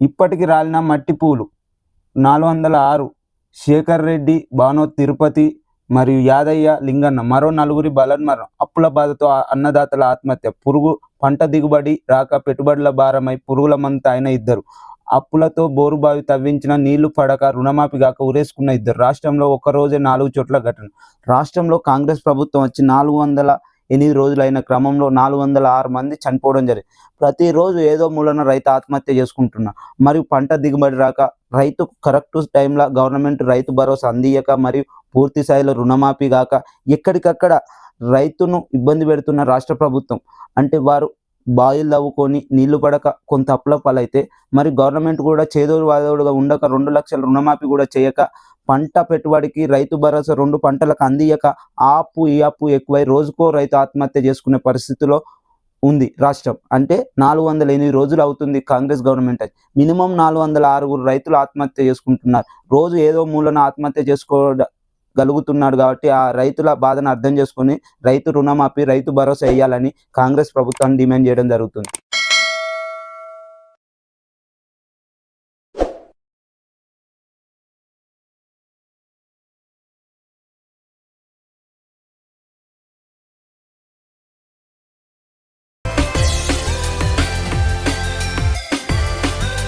ఇప్పటికి రాలిన మట్టి పూలు నాలుగు వందల ఆరు శేఖర్ రెడ్డి భానో తిరుపతి మరియు యాదయ్య లింగన్న మరో నలుగురి బలన్మరణం. అప్పుల బాధతో అన్నదాతల ఆత్మహత్య. పురుగు పంట దిగుబడి రాక పెట్టుబడుల భారమై పురుగుల మంత అయిన ఇద్దరు. అప్పులతో బోరుబావి తవ్వించిన నీళ్ళు పడక రుణమాఫీ కాక ఉరేసుకున్న ఇద్దరు. రాష్ట్రంలో ఒక రోజే నాలుగు చోట్ల ఘటన. రాష్ట్రంలో కాంగ్రెస్ ప్రభుత్వం వచ్చి నాలుగు వందల ఎనిమిది రోజులైన క్రమంలో నాలుగు వందల ఆరు మంది చనిపోవడం జరిగింది. ప్రతిరోజు ఏదో మూలన రైతు ఆత్మహత్య చేసుకుంటున్నారు మరియు పంట దిగుబడి రాక రైతు కరెక్ట్ టైంలో గవర్నమెంట్ రైతు భరోసా అందియక మరియు పూర్తి స్థాయిలో రుణమాఫీ కాక ఎక్కడికక్కడ రైతును ఇబ్బంది పెడుతున్న రాష్ట్ర ప్రభుత్వం. అంటే వారు బాయిలు తవ్వుకొని నీళ్ళు పడక కొంత అప్లపాలైతే మరి గవర్నమెంట్ కూడా చేదోడు వాదోడుగా ఉండక రెండు లక్షల రుణమాఫీ కూడా చేయక పంట పెట్టుబడికి రైతు భరోసా రెండు పంటలకు అందియక ఆ అప్పు ఈ అప్పు ఎక్కువై రోజుకో రైతు ఆత్మహత్య చేసుకునే పరిస్థితిలో ఉంది రాష్ట్రం. అంటే నాలుగు వందల ఎనిమిది రోజులు అవుతుంది కాంగ్రెస్ గవర్నమెంట్ అది. మినిమం నాలుగు వందల ఆరుగురు రైతులు ఆత్మహత్య చేసుకుంటున్నారు. రోజు ఏదో మూలన ఆత్మహత్య గలుగుతున్నాడు కాబట్టి ఆ రైతుల బాధను అర్థం చేసుకొని రైతు రుణమాఫీ రైతు భరోసా వేయాలని కాంగ్రెస్ ప్రభుత్వాన్ని డిమాండ్ చేయడం జరుగుతుంది.